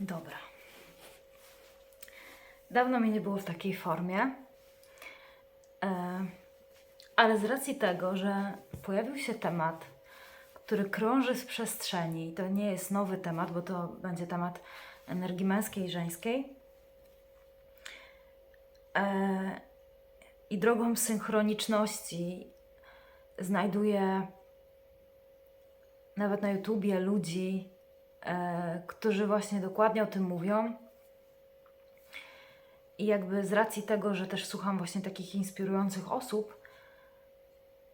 Dobra. Dawno mnie nie było w takiej formie. E, ale z racji tego, że pojawił się temat, który krąży w przestrzeni, to nie jest nowy temat, bo to będzie temat energii męskiej i żeńskiej. E, I drogą synchroniczności znajduję nawet na YouTubie ludzi, którzy właśnie dokładnie o tym mówią. I jakby z racji tego, że też słucham właśnie takich inspirujących osób,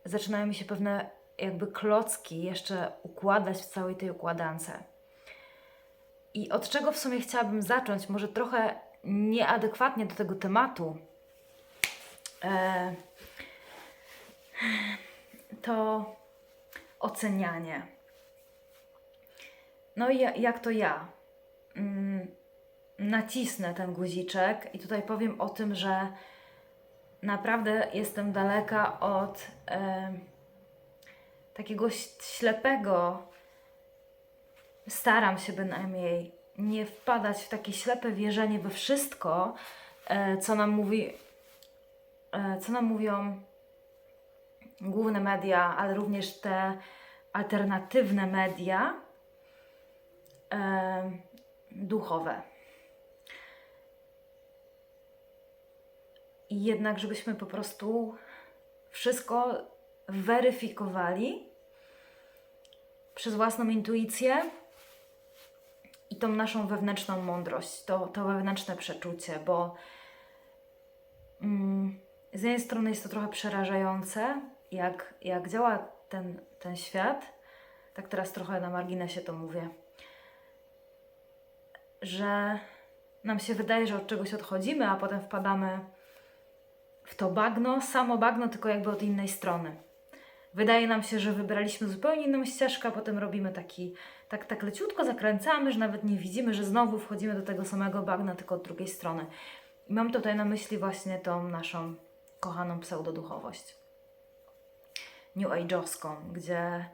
zaczynają mi się pewne jakby klocki jeszcze układać w całej tej układance. I od czego w sumie chciałabym zacząć? Może trochę nieadekwatnie do tego tematu. E, to ocenianie. No i ja- jak to ja? Mm, nacisnę ten guziczek i tutaj powiem o tym, że naprawdę jestem daleka od e, takiego ślepego. Staram się bynajmniej nie wpadać w takie ślepe wierzenie we wszystko, e, co nam mówi, e, co nam mówią główne media, ale również te alternatywne media duchowe. I jednak, żebyśmy po prostu wszystko weryfikowali przez własną intuicję i tą naszą wewnętrzną mądrość, to, to wewnętrzne przeczucie, bo mm, z jednej strony jest to trochę przerażające, jak, jak działa ten, ten świat. Tak teraz trochę na marginesie to mówię. Że nam się wydaje, że od czegoś odchodzimy, a potem wpadamy w to bagno, samo bagno, tylko jakby od innej strony. Wydaje nam się, że wybraliśmy zupełnie inną ścieżkę, a potem robimy taki, tak, tak leciutko zakręcamy, że nawet nie widzimy, że znowu wchodzimy do tego samego bagna, tylko od drugiej strony. I mam tutaj na myśli właśnie tą naszą kochaną pseudoduchowość. New Age'owską, gdzie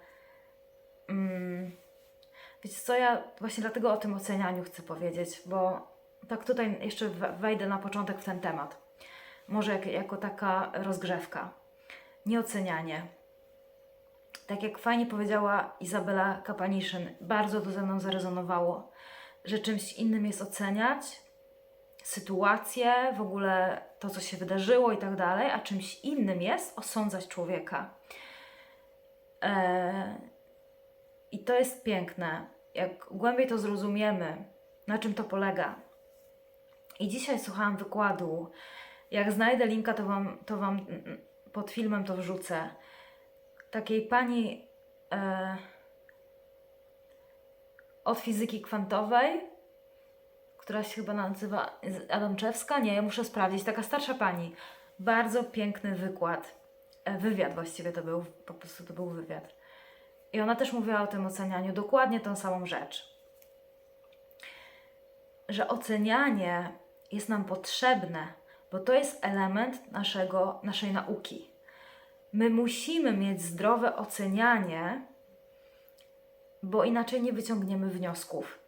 wiecie co, ja właśnie dlatego o tym ocenianiu chcę powiedzieć, bo tak tutaj jeszcze we- wejdę na początek w ten temat. Może jak, jako taka rozgrzewka. Nieocenianie. Tak jak fajnie powiedziała Izabela Kapaniszyn, bardzo to ze mną zarezonowało, że czymś innym jest oceniać sytuację, w ogóle to, co się wydarzyło i tak dalej, a czymś innym jest osądzać człowieka. Eee, I to jest piękne. Jak głębiej to zrozumiemy, na czym to polega. I dzisiaj słuchałam wykładu. Jak znajdę linka, to wam, to wam mm, pod filmem to wrzucę. Takiej pani e, od fizyki kwantowej, która się chyba nazywa Adamczewska. Nie, ja muszę sprawdzić. Taka starsza pani. Bardzo piękny wykład. E, wywiad właściwie to był. Po prostu to był wywiad. I ona też mówiła o tym ocenianiu. Dokładnie tą samą rzecz. Że ocenianie jest nam potrzebne, bo to jest element naszego, naszej nauki. My musimy mieć zdrowe ocenianie, bo inaczej nie wyciągniemy wniosków.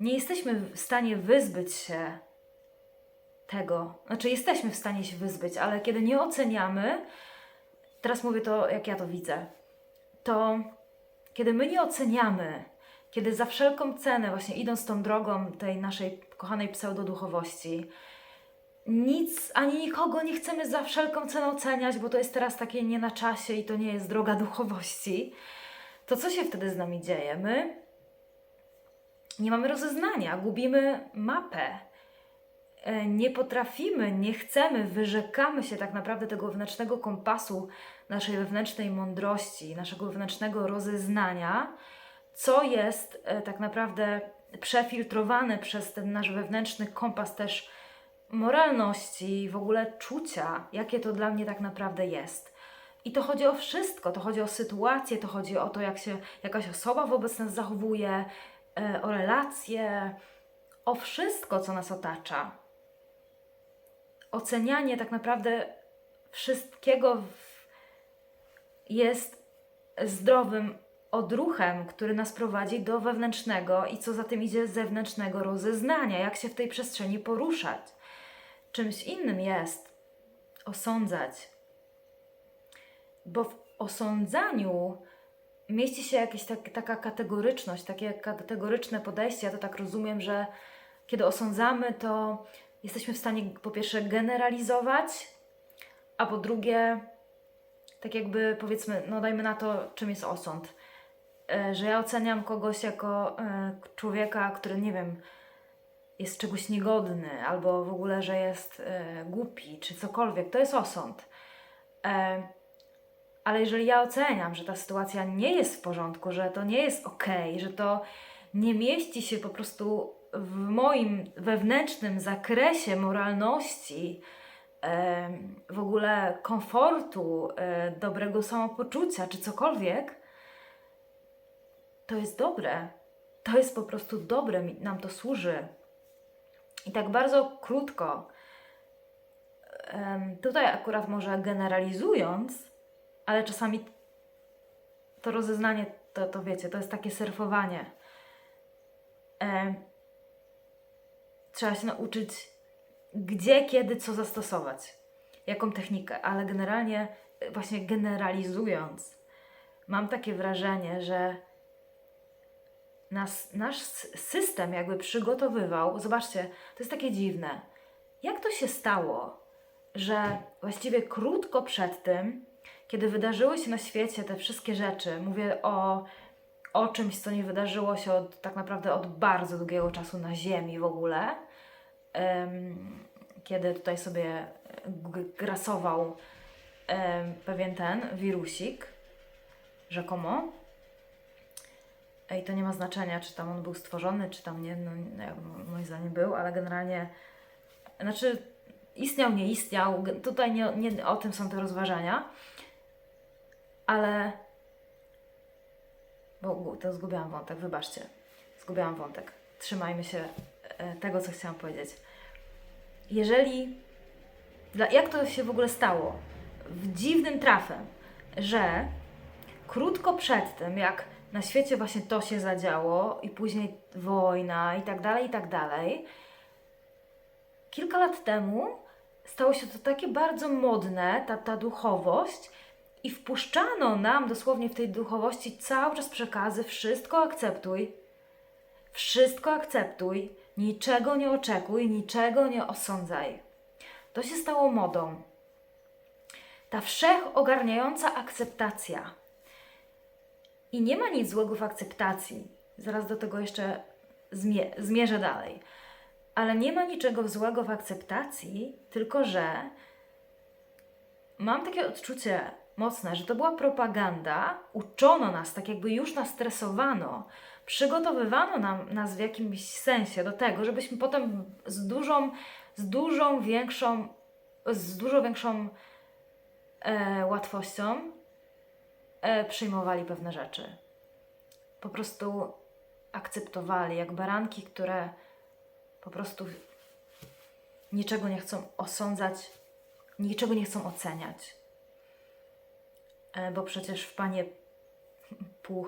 Nie jesteśmy w stanie wyzbyć się tego, znaczy jesteśmy w stanie się wyzbyć, ale kiedy nie oceniamy, teraz mówię to, jak ja to widzę, to kiedy my nie oceniamy, kiedy za wszelką cenę, właśnie idąc tą drogą tej naszej kochanej pseudoduchowości, nic ani nikogo nie chcemy za wszelką cenę oceniać, bo to jest teraz takie nie na czasie i to nie jest droga duchowości, to co się wtedy z nami dzieje? My nie mamy rozeznania, gubimy mapę. E, Nie potrafimy, nie chcemy, wyrzekamy się tak naprawdę tego wewnętrznego kompasu, naszej wewnętrznej mądrości, naszego wewnętrznego rozeznania, co jest e, tak naprawdę przefiltrowane przez ten nasz wewnętrzny kompas też moralności, w ogóle czucia, jakie to dla mnie tak naprawdę jest. I to chodzi o wszystko, to chodzi o sytuację, to chodzi o to, jak się jakaś osoba wobec nas zachowuje, e, o relacje, o wszystko, co nas otacza. Ocenianie tak naprawdę wszystkiego jest zdrowym odruchem, który nas prowadzi do wewnętrznego i co za tym idzie zewnętrznego rozeznania, jak się w tej przestrzeni poruszać. Czymś innym jest osądzać, bo w osądzaniu mieści się jakaś tak, taka kategoryczność, takie kategoryczne podejście. Ja to tak rozumiem, że kiedy osądzamy, to jesteśmy w stanie po pierwsze generalizować, a po drugie, tak jakby powiedzmy, no dajmy na to, czym jest osąd. E, Że ja oceniam kogoś jako e, człowieka, który nie wiem, jest czegoś niegodny, albo w ogóle, że jest e, głupi, czy cokolwiek, to jest osąd. Ale jeżeli ja oceniam, że ta sytuacja nie jest w porządku, że to nie jest ok, że to nie mieści się po prostu w moim wewnętrznym zakresie moralności, w ogóle komfortu, e, dobrego samopoczucia czy cokolwiek, to jest dobre. To jest po prostu dobre, nam to służy. I tak bardzo krótko, tutaj akurat może generalizując, ale czasami to rozeznanie, to, to wiecie, to jest takie surfowanie. Em, trzeba się nauczyć, gdzie, kiedy, co zastosować, jaką technikę, ale generalnie, y, właśnie generalizując, mam takie wrażenie, że nas, nasz system jakby przygotowywał. Zobaczcie, to jest takie dziwne. Jak to się stało, że właściwie krótko przed tym, kiedy wydarzyły się na świecie te wszystkie rzeczy, mówię o, o czymś, co nie wydarzyło się od, tak naprawdę od bardzo długiego czasu na Ziemi w ogóle, em, kiedy tutaj sobie grasował em, pewien ten wirusik, rzekomo. I to nie ma znaczenia, czy tam on był stworzony, czy tam nie, no, nie moim zdaniem był, ale generalnie, znaczy istniał, nie istniał, tutaj nie, nie o tym są te rozważania, ale, bo to zgubiłam wątek, wybaczcie, zgubiłam wątek, trzymajmy się e, tego, co chciałam powiedzieć. Jeżeli, jak to się w ogóle stało? W dziwnym trafem, że krótko przed tym, jak na świecie właśnie to się zadziało i później wojna i tak dalej, i tak dalej, kilka lat temu stało się to takie bardzo modne, ta, ta duchowość i wpuszczano nam dosłownie w tej duchowości cały czas przekazy wszystko akceptuj, wszystko akceptuj, niczego nie oczekuj, niczego nie osądzaj. To się stało modą. Ta wszechogarniająca akceptacja. I nie ma nic złego w akceptacji. Zaraz do tego jeszcze zmie- zmierzę dalej. Ale nie ma niczego złego w akceptacji, tylko że mam takie odczucie mocne, że to była propaganda, uczono nas, tak jakby już nas stresowano, przygotowywano nam, nas w jakimś sensie do tego, żebyśmy potem z dużą, z dużą większą, z dużo większą e, łatwością e, przyjmowali pewne rzeczy. Po prostu akceptowali, jak baranki, które po prostu niczego nie chcą osądzać, niczego nie chcą oceniać. E, bo przecież w Panie pół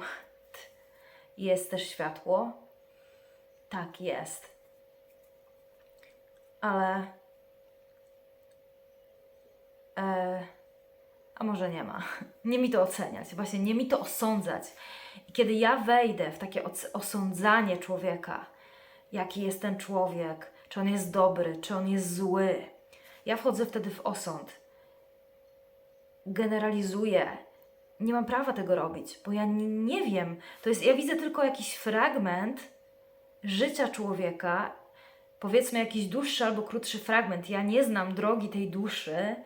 jest też światło. Tak jest. Ale. E, a może nie ma. Nie mi to oceniać, właśnie nie mi to osądzać. I kiedy ja wejdę w takie osądzanie człowieka, jaki jest ten człowiek, czy on jest dobry, czy on jest zły, ja wchodzę wtedy w osąd. Generalizuję. Nie mam prawa tego robić, bo ja nie, wiem. To jest, ja widzę tylko jakiś fragment życia człowieka, powiedzmy jakiś dłuższy albo krótszy fragment. Ja nie znam drogi tej duszy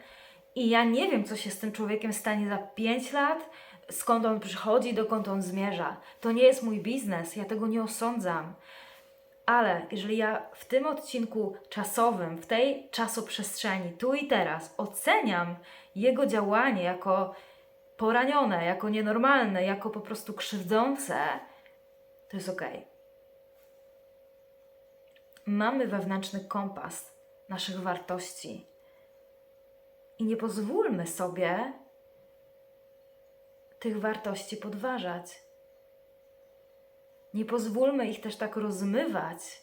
i ja nie wiem, co się z tym człowiekiem stanie za 5 lat, skąd on przychodzi, dokąd on zmierza. To nie jest mój biznes, ja tego nie osądzam. Ale jeżeli ja w tym odcinku czasowym, w tej czasoprzestrzeni, tu i teraz oceniam jego działanie jako poranione, jako nienormalne, jako po prostu krzywdzące, to jest ok. Mamy wewnętrzny kompas naszych wartości i nie pozwólmy sobie tych wartości podważać. Nie pozwólmy ich też tak rozmywać,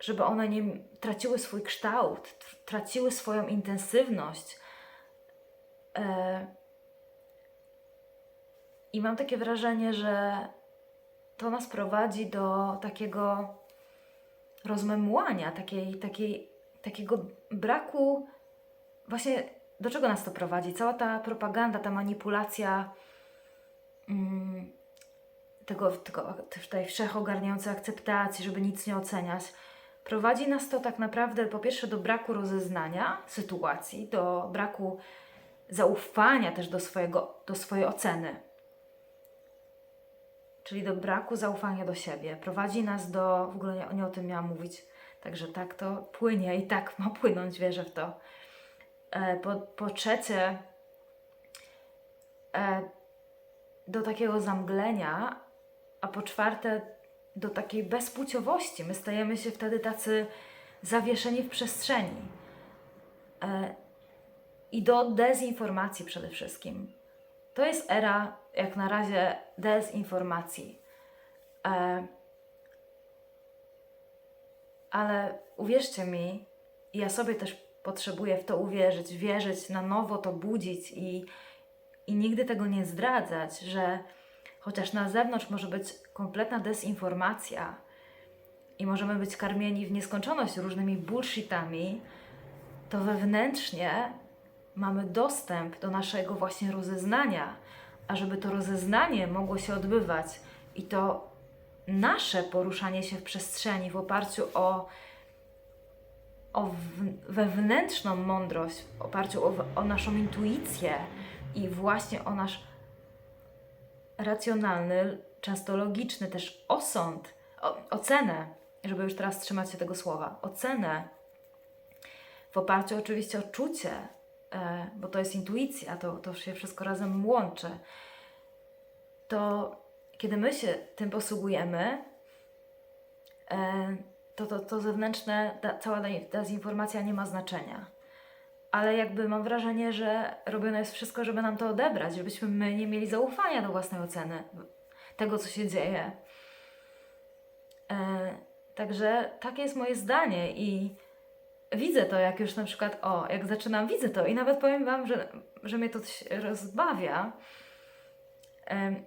żeby one nie traciły swój kształt, tr- traciły swoją intensywność. E, I mam takie wrażenie, że to nas prowadzi do takiego rozmemłania, takiej, takiej, takiego braku. Właśnie do czego nas to prowadzi? Cała ta propaganda, ta manipulacja mm, tego, tego tej wszechogarniającej akceptacji, żeby nic nie oceniać, prowadzi nas to tak naprawdę po pierwsze do braku rozeznania sytuacji, do braku zaufania też do, swojego, do swojej oceny czyli do braku zaufania do siebie. Prowadzi nas do, w ogóle nie, nie o tym miałam mówić, także tak to płynie i tak ma płynąć, wierzę w to. E, po, po trzecie, e, do takiego zamglenia, a po czwarte, do takiej bezpłciowości. My stajemy się wtedy tacy zawieszeni w przestrzeni. E, I do dezinformacji przede wszystkim. To jest era, jak na razie, dezinformacji. E, ale uwierzcie mi, ja sobie też potrzebuję w to uwierzyć, wierzyć, na nowo to budzić i, i nigdy tego nie zdradzać, że chociaż na zewnątrz może być kompletna dezinformacja i możemy być karmieni w nieskończoność różnymi bullshitami, to wewnętrznie mamy dostęp do naszego właśnie rozeznania, a żeby to rozeznanie mogło się odbywać i to nasze poruszanie się w przestrzeni w oparciu o, o wewnętrzną mądrość, w oparciu o, o naszą intuicję i właśnie o nasz racjonalny, często logiczny też osąd, o, ocenę, żeby już teraz trzymać się tego słowa, ocenę w oparciu oczywiście o czucie, e, bo to jest intuicja, to, to się wszystko razem łączy, to kiedy my się tym posługujemy, e, to, to, to zewnętrzne, ta, cała dezinformacja nie ma znaczenia. Ale jakby mam wrażenie, że robione jest wszystko, żeby nam to odebrać, żebyśmy my nie mieli zaufania do własnej oceny tego, co się dzieje. E, także takie jest moje zdanie i widzę to, jak już na przykład, o, jak zaczynam, widzę to i nawet powiem Wam, że, że mnie to rozbawia. Em,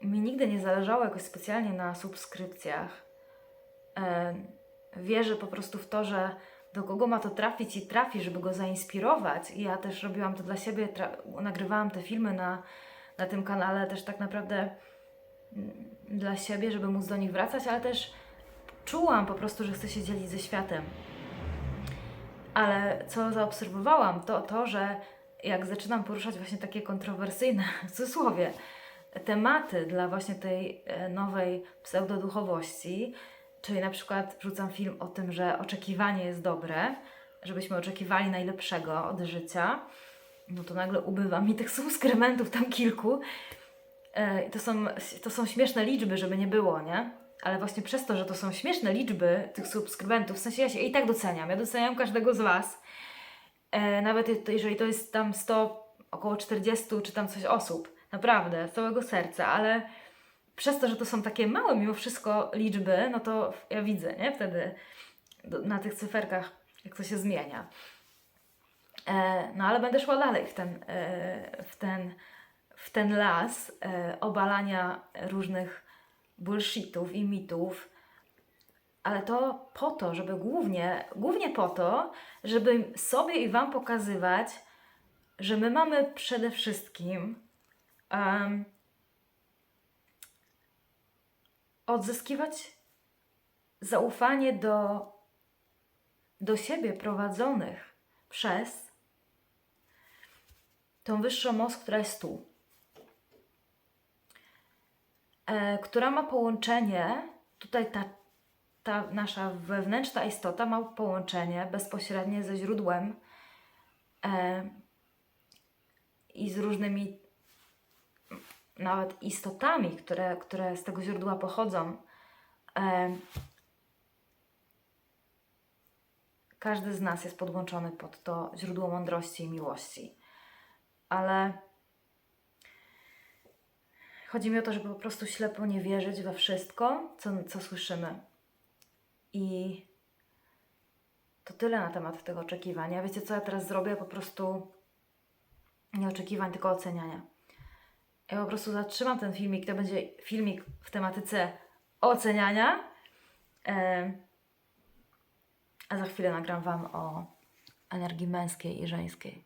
mi nigdy nie zależało jakoś specjalnie na subskrypcjach. Em, wierzę po prostu w to, że do kogo ma to trafić i trafi, żeby go zainspirować. I ja też robiłam to dla siebie, nagrywałam te filmy na, na tym kanale też tak naprawdę mm, dla siebie, żeby móc do nich wracać, ale też czułam po prostu, że chcę się dzielić ze światem. Ale co zaobserwowałam, to to, że jak zaczynam poruszać właśnie takie kontrowersyjne, w cudzysłowie, tematy dla właśnie tej e, nowej pseudoduchowości, czyli na przykład wrzucam film o tym, że oczekiwanie jest dobre, żebyśmy oczekiwali najlepszego od życia, no to nagle ubywa mi tych subskrybentów tam kilku. E, i to, są, to są śmieszne liczby, żeby nie było, nie? Ale właśnie przez to, że to są śmieszne liczby tych subskrybentów, w sensie ja się i tak doceniam, ja doceniam każdego z Was. E, nawet je- jeżeli to jest tam 100, około 40 czy tam coś osób, naprawdę, z całego serca, ale przez to, że to są takie małe mimo wszystko liczby, no to ja widzę, nie? Wtedy na tych cyferkach, jak to się zmienia. E, no ale będę szła dalej w ten, e, w ten, w ten las e, obalania różnych bullshitów i mitów, ale to po to, żeby głównie, głównie po to, żeby sobie i Wam pokazywać, że my mamy przede wszystkim em, odzyskiwać zaufanie do, do siebie prowadzonych przez tą wyższą moc, która jest tu, e, która ma połączenie, tutaj ta, ta nasza wewnętrzna istota ma połączenie bezpośrednie ze źródłem e, i z różnymi nawet istotami, które, które z tego źródła pochodzą. Każdy z nas jest podłączony pod to źródło mądrości i miłości. Ale chodzi mi o to, żeby po prostu ślepo nie wierzyć we wszystko, co, co słyszymy. I to tyle na temat tego oczekiwania. Wiecie, co ja teraz zrobię? Po prostu nie oczekiwań, tylko oceniania. Ja po prostu zatrzymam ten filmik. To będzie filmik w tematyce oceniania. A za chwilę nagram Wam o energii męskiej i żeńskiej.